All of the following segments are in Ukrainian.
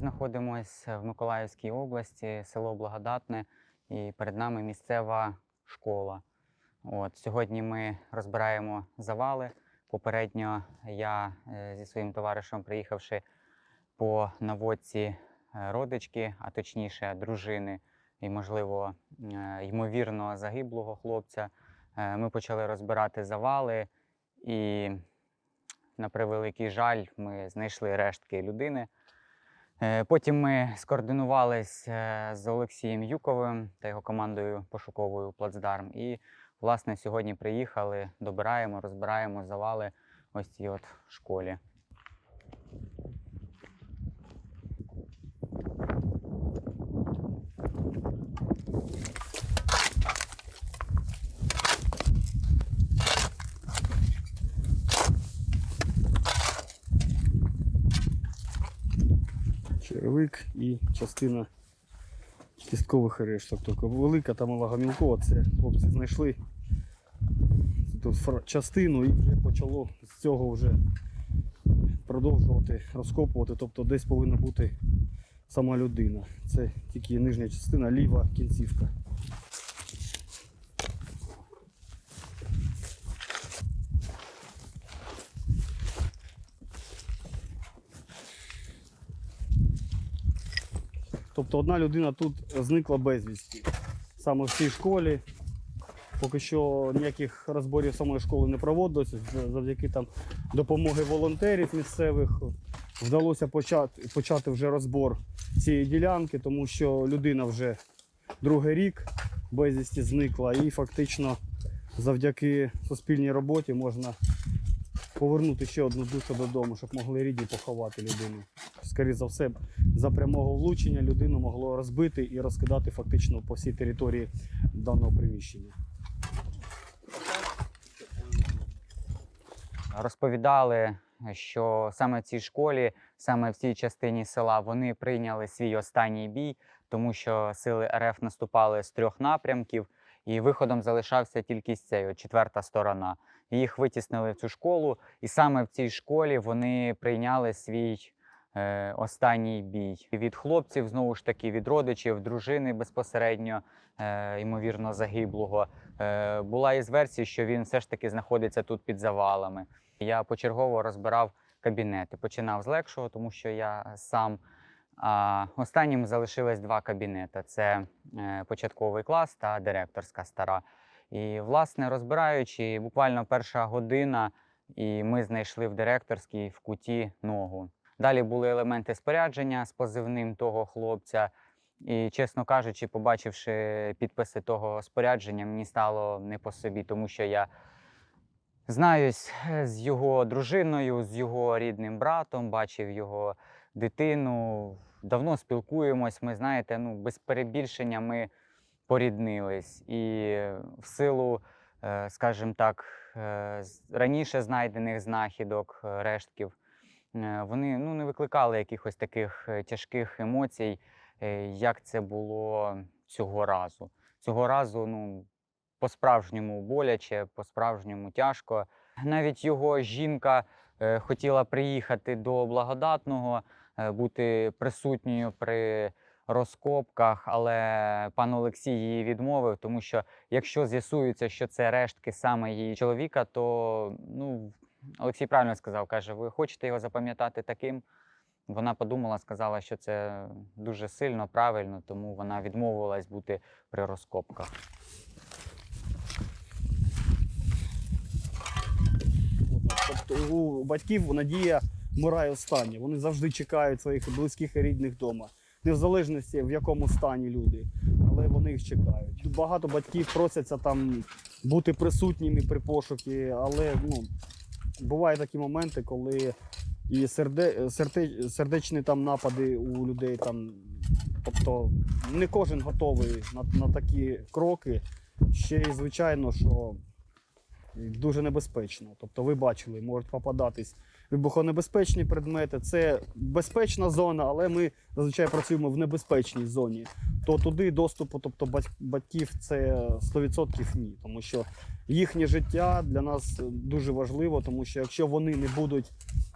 знаходимося в Миколаївській області, село Благодатне, і перед нами місцева школа. От, сьогодні ми розбираємо завали. Попередньо я е, зі своїм товаришем, приїхавши по наводці е, родички, а точніше дружини, і, можливо, е, ймовірно, загиблого хлопця, ми почали розбирати завали. І на превеликий жаль, ми знайшли рештки людини. Е, Потім ми скоординувалися з Олексієм Юковим та його командою пошуковою Плацдарм. І, власне, сьогодні приїхали, добираємо, розбираємо завали ось цій от школі. Черевик і частина кісткових решток. Тобто велика та мала гамілкова, це хлопці знайшли тут частину і вже почало з цього вже продовжувати розкопувати. Тобто десь повинна бути сама людина. Це тільки нижня частина, ліва кінцівка. Тобто одна людина тут зникла безвісті. Саме в цій школі. Поки що ніяких розборів самої школи не проводилося. Завдяки там допомоги волонтерів місцевих вдалося почати, почати вже розбор цієї ділянки, тому що людина вже другий рік безвісті зникла і фактично завдяки суспільній роботі можна повернути ще одну душу додому, щоб могли рідні поховати людину. Скоріше за все, за прямого влучення людину могло розбити і розкидати фактично по всій території даного приміщення. Розповідали, що саме в цій школі, саме в цій частині села, вони прийняли свій останній бій, тому що сили РФ наступали з трьох напрямків, і виходом залишався тільки цей от четверта сторона. Їх витіснили в цю школу, і саме в цій школі вони прийняли свій останній бій. Від хлопців, знову ж таки, від родичів, дружини безпосередньо, е, ймовірно, загиблого. Е, була із версії, що він все ж таки знаходиться тут під завалами. Я почергово розбирав кабінети. Починав з легшого, тому що я сам. А останнім залишилось два кабінети: це е, початковий клас та директорська стара. І, власне, розбираючи, буквально перша година, і ми знайшли в директорській в куті ногу. Далі були елементи спорядження з позивним того хлопця. І, чесно кажучи, побачивши підписи того спорядження, мені стало не по собі, тому що я знаюсь е, з його дружиною, з його рідним братом, бачив його дитину. Давно спілкуємось. Ми знаєте, ну без перебільшення ми поріднились. І в силу, е, скажімо так, е, раніше знайдених знахідок, рештків, вони ну, не викликали якихось таких е, тяжких емоцій, е, як це було цього разу. Цього разу, ну, по-справжньому боляче, по-справжньому тяжко. Навіть його жінка е, хотіла приїхати до благодатного, е, бути присутньою при розкопках, але пан Олексій її відмовив, тому що якщо з'ясується, що це рештки саме її чоловіка, то ну, Олексій правильно сказав, каже, ви хочете його запам'ятати таким. Вона подумала, сказала, що це дуже сильно, правильно, тому вона відмовилась бути при розкопках. Тобто у батьків надія вмирає остання. Вони завжди чекають своїх близьких і рідних вдома. Не в залежності в якому стані люди, але вони їх чекають. Багато батьків просяться там бути присутніми при пошукі, але ну, бувають такі моменти, коли і серде, серде, сердечні там напади у людей там. Тобто не кожен готовий на, на такі кроки. Ще й звичайно, що дуже небезпечно. Тобто, ви бачили, можуть попадатись вибухонебезпечні предмети. Це безпечна зона, але ми зазвичай працюємо в небезпечній зоні. То туди доступу, тобто бать- батьків, це 100% ні. Тому що їхнє життя для нас дуже важливо, тому що якщо вони не будуть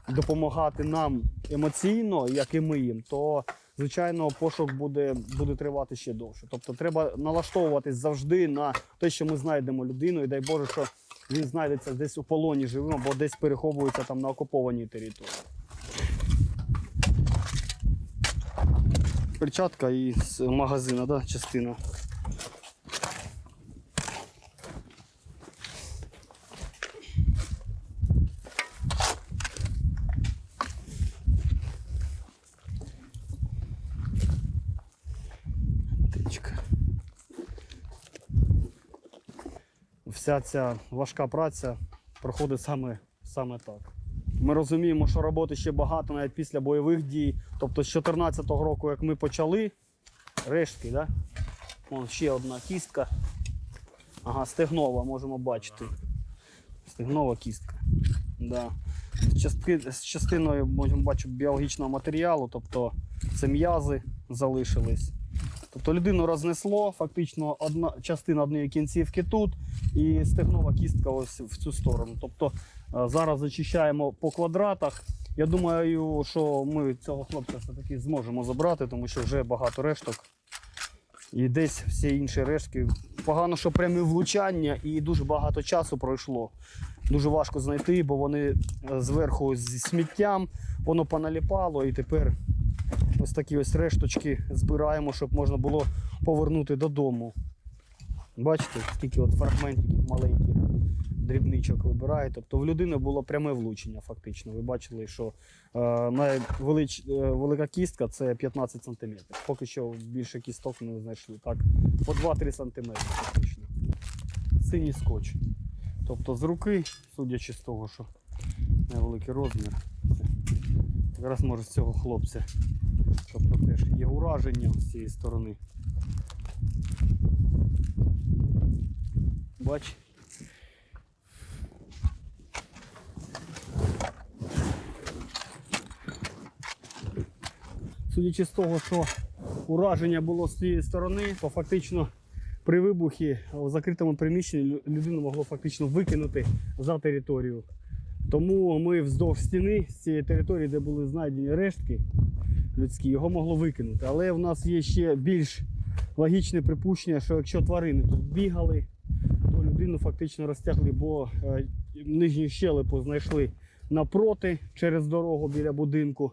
допомагати нам емоційно, як і ми їм, то звичайно пошук буде, буде тривати ще довше. Тобто треба налаштовуватись завжди на те, що ми знайдемо людину, і дай Боже, що він знайдеться десь у полоні живим або десь переховується там на окупованій території. Перчатка і з магазина, да, частина. Вся ця важка праця проходить саме, саме так. Ми розуміємо, що роботи ще багато навіть після бойових дій. Тобто з 2014 року, як ми почали, рештки, да? Вон ще одна кістка. Ага, стегнова, можемо бачити. Стегнова кістка. Да. З, частиною можемо бачити біологічного матеріалу, тобто це м'язи залишились. Тобто людину рознесло, фактично одна частина однієї кінцівки тут і стегнова кістка ось в цю сторону. Тобто е, зараз зачищаємо по квадратах. Я думаю, що ми цього хлопця все-таки зможемо забрати, тому що вже багато решток. І десь всі інші рештки. Погано, що прямі влучання і дуже багато часу пройшло. Дуже важко знайти, бо вони е, зверху зі сміттям, воно поналіпало і тепер ось такі ось решточки збираємо, щоб можна було повернути додому. Бачите, скільки от фрагментиків маленьких дрібничок вибирає. Тобто в людини було пряме влучення, фактично. Ви бачили, що е, найвелич, е, велика кістка це 15 см. Поки що більше кісток не знайшли. Так, по 2-3 см фактично. Синій скотч. Тобто з руки, судячи з того, що невеликий розмір, якраз може з цього хлопця. Тобто теж є ураження з цієї сторони. Бач. Судячи з того, що ураження було з цієї сторони, то фактично при вибухі в закритому приміщенні людину могло фактично викинути за територію. Тому ми вздовж стіни з цієї території, де були знайдені рештки людські, його могло викинути. Але в нас є ще більш логічне припущення, що якщо тварини тут бігали, то людину фактично розтягли, бо е, нижню щелепу знайшли напроти через дорогу біля будинку.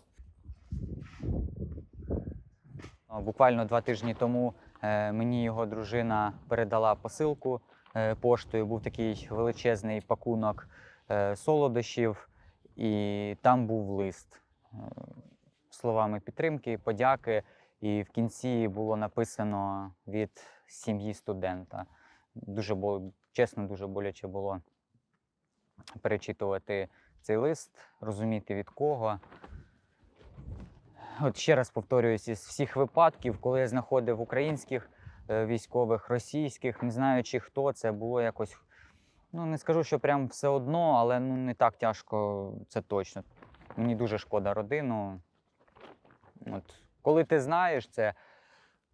Буквально два тижні тому е, мені його дружина передала посилку е, поштою. Був такий величезний пакунок солодощів, і там був лист словами підтримки, подяки. І в кінці було написано від сім'ї студента. Дуже було, чесно, дуже боляче було перечитувати цей лист, розуміти від кого. От ще раз повторююсь, із всіх випадків, коли я знаходив українських е, військових, російських, не знаючи хто це, було якось. Ну, не скажу, що прям все одно, але ну, не так тяжко, це точно. Мені дуже шкода родину. От, коли ти знаєш це,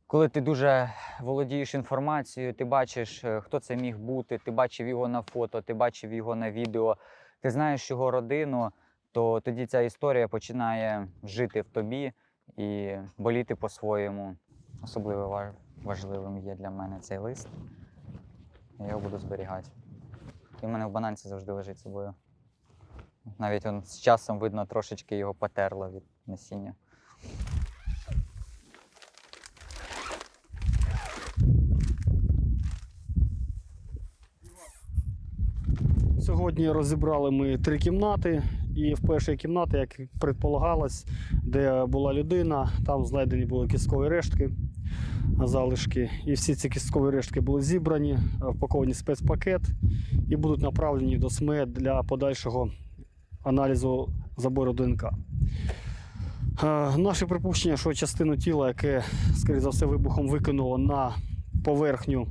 коли ти дуже володієш інформацією, ти бачиш, е, хто це міг бути, ти бачив його на фото, ти бачив його на відео, ти знаєш його родину, то тоді ця історія починає жити в тобі і боліти по-своєму. Особливо важливим є для мене цей лист. Я його буду зберігати. І в мене в бананці завжди лежить з собою. Навіть он з часом видно трошечки його потерло від насіння. Сьогодні розібрали ми три кімнати, і в першій кімнаті, як предполагалось, де була людина, там знайдені були кісткові рештки, залишки. І всі ці кісткові рештки були зібрані, впаковані в спецпакет і будуть направлені до СМЕ для подальшого аналізу забору ДНК. Е, Наше припущення, що частину тіла, яке, скоріше за все, вибухом викинуло на поверхню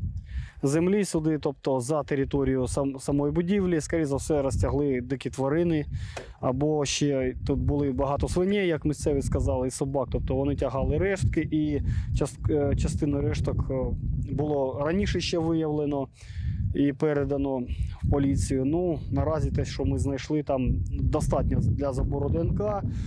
землі сюди, тобто за територію сам, самої будівлі, скоріше за все, розтягли дикі тварини. Або ще тут були багато свиней, як місцеві сказали, і собак. Тобто вони тягали рештки, і е, частину решток е, було раніше ще виявлено. І передано в поліцію. Ну, наразі те, що ми знайшли, там достатньо для забору ДНК.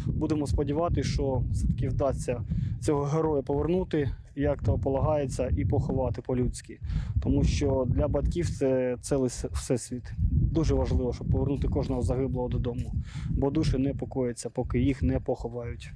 Будемо сподіватися, що все-таки вдасться цього героя повернути, як то полагається, і поховати по-людськи. Тому що для батьків це цілий всесвіт. Дуже важливо, щоб повернути кожного загиблого додому, бо душі не покояться, поки їх не поховають.